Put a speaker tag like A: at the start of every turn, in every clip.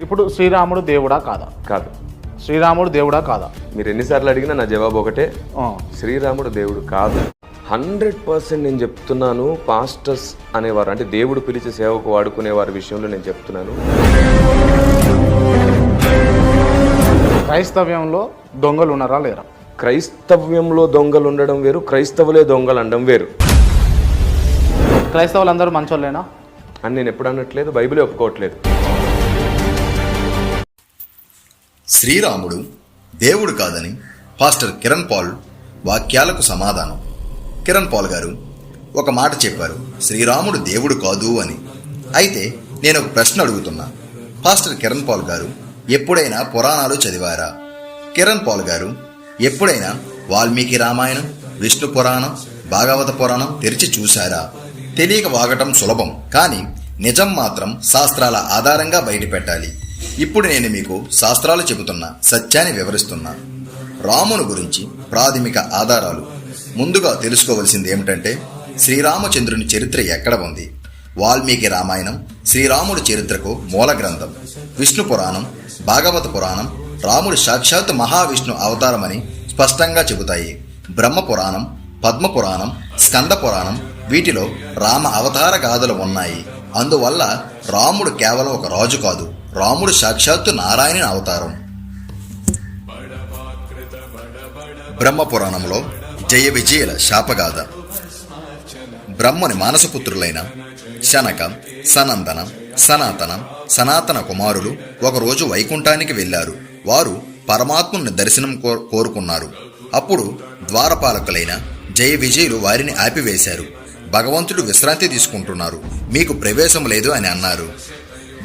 A: ఇప్పుడు శ్రీరాముడు దేవుడా కాదా?
B: కాదు.
A: శ్రీరాముడు దేవుడా కాదా?
B: మీరు ఎన్నిసార్లు అడిగినా నా జవాబు ఒకటే. శ్రీరాముడు దేవుడు కాదు. హండ్రెడ్ పర్సెంట్ నేను చెప్తున్నాను పాస్టర్స్ అనేవారు అంటే దేవుడు పిలిచే సేవకు వాడుకునే వారి విషయంలో నేను చెప్తున్నాను.
A: క్రైస్తవ్యంలో దొంగలు ఉన్నారా లేరా?
B: క్రైస్తవ్యంలో దొంగలు ఉండడం వేరు క్రైస్తవులే దొంగలు అనడం వేరు.
A: క్రైస్తవులందరూ మంచోళ్ళేనా?
B: అని నేను ఎప్పుడు అనట్లేదు బైబిలే ఒప్పుకోవట్లేదు.
C: శ్రీరాముడు దేవుడు కాదని పాస్టర్ కిరణ్ పాల్ వాక్యాలకు సమాధానం. కిరణ్ పాల్ గారు ఒక మాట చెప్పారు శ్రీరాముడు దేవుడు కాదు అని. అయితే నేను ఒక ప్రశ్న అడుగుతున్నా. పాస్టర్ కిరణ్ పాల్ గారు ఎప్పుడైనా పురాణాలు చదివారా? కిరణ్ పాల్ గారు ఎప్పుడైనా వాల్మీకి రామాయణం విష్ణు పురాణం భాగవత పురాణం తెరిచి చూశారా? తెలియక వాగటం సులభం కానీ నిజం మాత్రం శాస్త్రాల ఆధారంగా బయటపెట్టాలి. ఇప్పుడు నేను మీకు శాస్త్రాలు చెబుతున్నా సత్యాన్ని వివరిస్తున్నా. రామును గురించి ప్రాథమిక ఆధారాలు ముందుగా తెలుసుకోవలసింది ఏమిటంటే శ్రీరామచంద్రుని చరిత్ర ఎక్కడ ఉంది? వాల్మీకి రామాయణం శ్రీరాముడి చరిత్రకు మూల గ్రంథం విష్ణు పురాణం భాగవత పురాణం రాముడు సాక్షాత్ మహావిష్ణు అవతారమని స్పష్టంగా చెబుతాయి. బ్రహ్మ పురాణం పద్మ పురాణం స్కంద పురాణం వీటిలో రామ అవతార గాథలు ఉన్నాయి. అందువల్ల రాముడు కేవలం ఒక రాజు కాదు. రాముడు సాక్షాత్తు నారాయణ అవతారం. బ్రహ్మ పురాణంలో జయ విజయుల శాపగాథ. బ్రహ్మని మానసపుత్రులైన శనక సనందన సనాతన సనాతన కుమారులు ఒకరోజు వైకుంఠానికి వెళ్ళారు. వారు పరమాత్ముని దర్శనం కో- కోరుకున్నారు. అప్పుడు ద్వారపాలకులైన జయ విజయులు వారిని ఆపివేశారు. భగవంతుడు విశ్రాంతి తీసుకుంటున్నారు. మీకు ప్రవేశం లేదు అని అన్నారు.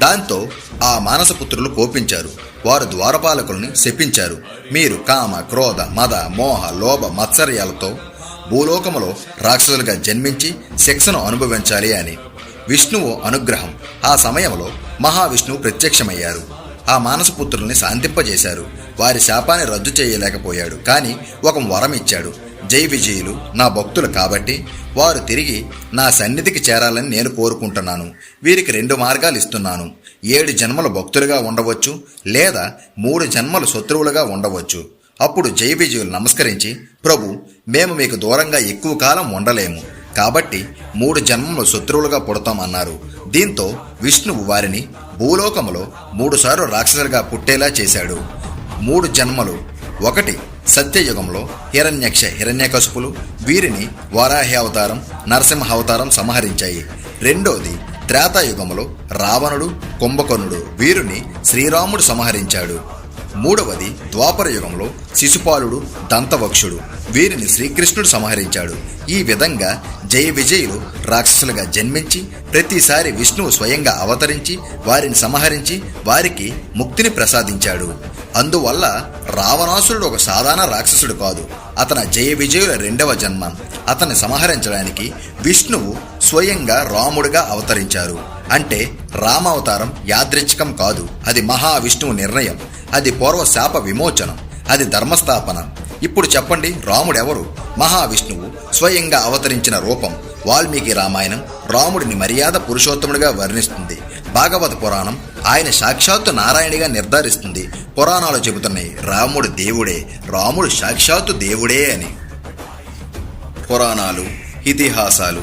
C: దాంతో ఆ మానసపుత్రులు కోపించారు. వారు ద్వారపాలకుల్ని శపించారు. మీరు కామ క్రోధ మద మోహ లోభ మత్సర్యాలతో భూలోకములో రాక్షసులుగా జన్మించి శిక్షను అనుభవించాలి అని. విష్ణువు అనుగ్రహం. ఆ సమయంలో మహావిష్ణువు ప్రత్యక్షమయ్యారు. ఆ మానసపుత్రుల్ని శాంతింపజేశారు. వారి శాపాన్ని రద్దు చేయలేకపోయాడు. కానీ ఒక వరం ఇచ్చాడు జై విజయులు నా భక్తులు కాబట్టి వారు తిరిగి నా సన్నిధికి చేరాలని నేను కోరుకుంటున్నాను. వీరికి రెండు మార్గాలు ఇస్తున్నాను. ఏడు జన్మలు భక్తులుగా ఉండవచ్చు లేదా మూడు జన్మలు శత్రువులుగా ఉండవచ్చు. అప్పుడు జై విజయులు నమస్కరించి ప్రభు మేము మీకు దూరంగా ఎక్కువ కాలం ఉండలేము. కాబట్టి మూడు జన్మలు శత్రువులుగా పుడతామన్నారు. దీంతో విష్ణువు వారిని భూలోకములో మూడుసార్లు రాక్షసులుగా పుట్టేలా చేశాడు. మూడు జన్మలు. ఒకటి సత్యయుగంలో హిరణ్యక్ష హిరణ్యకశుపులు వీరిని వారాహి అవతారం నరసింహ అవతారం సంహరించాయి. రెండోది త్రేతాయుగంలో రావణుడు కుంభకర్ణుడు వీరిని శ్రీరాముడు సంహరించాడు. మూడవది ద్వాపర యుగంలో శిశుపాలుడు దంతవక్షుడు. వీరిని శ్రీకృష్ణుడు సంహరించాడు. ఈ విధంగా జయ విజయులు రాక్షసులుగా జన్మించి ప్రతిసారి విష్ణువు స్వయంగా అవతరించి వారిని సంహరించి వారికి ముక్తిని ప్రసాదించాడు. అందువల్ల రావణాసురుడు ఒక సాధారణ రాక్షసుడు కాదు. అతని జయ విజయుల రెండవ జన్మ. అతన్ని సంహరించడానికి విష్ణువు స్వయంగా రాముడిగా అవతరించారు. అంటే రామావతారం యాదృచ్ఛికం కాదు. అది మహావిష్ణువు నిర్ణయం. అది పూర్వ శాప విమోచనం అది ధర్మస్థాపన. ఇప్పుడు చెప్పండి రాముడెవరు? మహావిష్ణువు స్వయంగా అవతరించిన రూపం వాల్మీకి రామాయణం రాముడిని మర్యాద పురుషోత్తముడిగా వర్ణిస్తుంది. భాగవత పురాణం ఆయన సాక్షాత్తు నారాయణిగా నిర్ధారిస్తుంది. పురాణాలు చెబుతున్నాయి రాముడు దేవుడే రాముడు సాక్షాత్తు దేవుడే అని. పురాణాలు ఇతిహాసాలు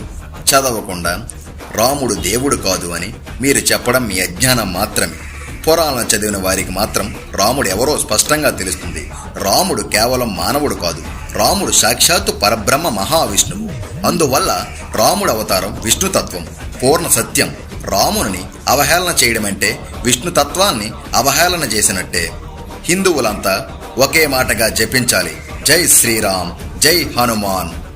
C: చదవకుండా రాముడు దేవుడు కాదు అని మీరు చెప్పడం మీ అజ్ఞానం మాత్రమే. పురాణాలను చదివిన వారికి మాత్రం రాముడు ఎవరో స్పష్టంగా తెలుస్తుంది. రాముడు కేవలం మానవుడు కాదు. రాముడు సాక్షాత్తు పరబ్రహ్మ మహావిష్ణువు. అందువల్ల రాముడు అవతారం విష్ణుతత్వం పూర్ణ సత్యం. రాముని అవహేళన చేయడం అంటే విష్ణుతత్వాన్ని అవహేళన చేసినట్టే. హిందువులంతా ఒకే మాటగా జపించాలి. జై శ్రీరామ్ జై హనుమాన్.